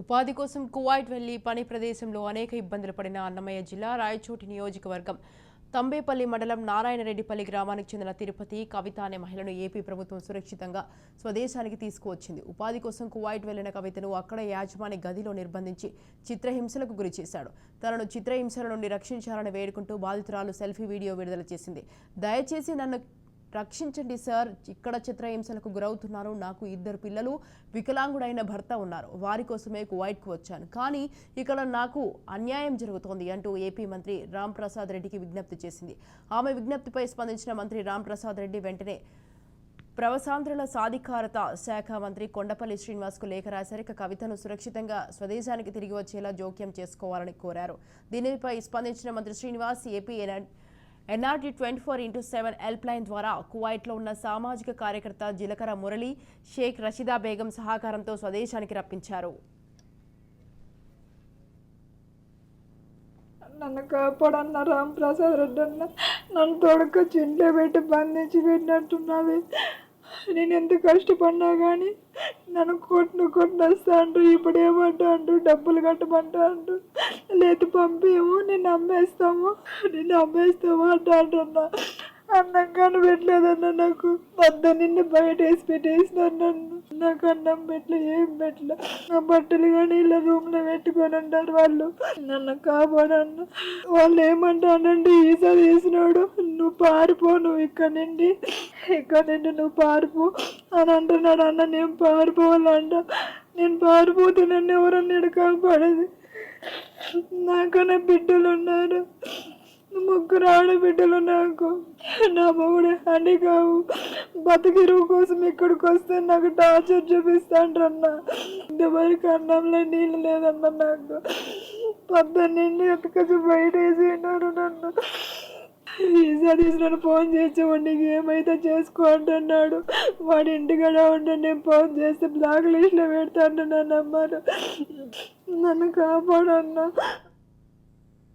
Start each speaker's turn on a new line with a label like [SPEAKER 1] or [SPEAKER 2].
[SPEAKER 1] ఉపాధి కోసం కువైట్ వెళ్ళి పని ప్రదేశంలో అనేక ఇబ్బందులు పడిన అన్నమయ్య జిల్లా రాయచోటి నియోజకవర్గం తంబేపల్లి మండలం నారాయణరెడ్డిపల్లి గ్రామానికి చెందిన తిరుపతి కవిత అనే మహిళను ఏపీ ప్రభుత్వం సురక్షితంగా స్వదేశానికి తీసుకువచ్చింది. ఉపాధి కోసం కువైట్ వెళ్ళిన కవితను అక్కడ యాజమాని గదిలో నిర్బంధించి చిత్రహింసలకు గురి చేశాడు. తనను చిత్రహింసల నుండి రక్షించాలని వేడుకుంటూ బాధితురాలు సెల్ఫీ వీడియో విడుదల చేసింది. దయచేసి నన్ను రక్షించండి సార్ ఇక్కడ చిత్రహింసలకు గురవుతున్నారు నాకు ఇద్దరు పిల్లలు వికలాంగుడైన భర్త ఉన్నారు వారి కోసమే కువైట్కు వచ్చాను. కానీ ఇక్కడ నాకు అన్యాయం జరుగుతోంది అంటూ ఏపీ మంత్రి రామ్ ప్రసాద్ రెడ్డికి విజ్ఞప్తి చేసింది. ఆమె విజ్ఞప్తిపై స్పందించిన మంత్రి రామ్ ప్రసాద్ రెడ్డి వెంటనే ప్రవసాంధ్రుల సాధికారత శాఖ మంత్రి కొండపల్లి శ్రీనివాస్కు లేఖ రాశారు. ఇక కవితను సురక్షితంగా స్వదేశానికి తిరిగి వచ్చేలా జోక్యం చేసుకోవాలని కోరారు. దీనిపై స్పందించిన మంత్రి శ్రీనివాస్ ఏపీ ఎన- NRT twenty four into seven helpline ద్వారా కువైట్లో ఉన్న సామాజిక కార్యకర్త జిలకర మురళి షేక్ రషీదా బేగం సహకారంతో స్వదేశానికి రప్పించారు.
[SPEAKER 2] నన్ను కాపాడన్న రామ్ ప్రసాద్ రెడ్డి అన్న నన్ను తొడక ఇంట్లో పెట్టి బంధించి పెట్టినట్టున్నది నేను ఎంత కష్టపడినా కానీ నన్ను కొట్టును కొట్టినస్తా అంటూ ఇప్పుడు ఏమంటా అంటూ డబ్బులు కట్టమంటా అంటూ లేదు పంపేమో నేను అమ్మేస్తాము నేను అమ్మేస్తాము అంటా అంటున్నా. అన్నం కానీ పెట్టలేదన్న నాకు. వద్ద నిన్ను బయట వేసి పెట్టేసినారు నన్ను. నాకు అన్నం పెట్టలే ఏం పెట్టలే. నా బట్టలు కానీ ఇలా రూమ్లో పెట్టుకొని ఉంటారు వాళ్ళు. నన్ను కాపాడన్న. వాళ్ళు ఏమంటానండి ఈసా తీసినాడు నువ్వు పారిపో నువ్వు ఇక్కడ నుండి. ఇక్కడ నుండి నువ్వు పారిపో అని అంటున్నాడు అన్న. నేను పారిపోవాలంట. నేను పారిపోతే నన్ను ఎవరన్నా కాపాడేది? నాకన్నా బిడ్డలు ఉన్నారు. ముగ్గురు ఆడబిడ్డలు నాకు. నా మొగుడు అని కావు. బతికిరువు కోసం ఇక్కడికి వస్తే నాకు టార్చర్ చూపిస్తాండ్రన్న. ఇంతవరకు అన్నంలో నీళ్ళు లేదన్న నాకు. పొద్దున్నండి ఎత్తుకొచ్చి బయట వేసినారు నన్ను. ఈసారి నన్ను ఫోన్ చేసి నీకు ఏమైతే చేసుకో అంటున్నాడు. వాడి ఇంటికాడ ఉంటే నేను ఫోన్ చేస్తే బ్లాక్ లిస్ట్లో పెడతాను నన్ను అమ్మారు. నన్ను కాపాడన్నా.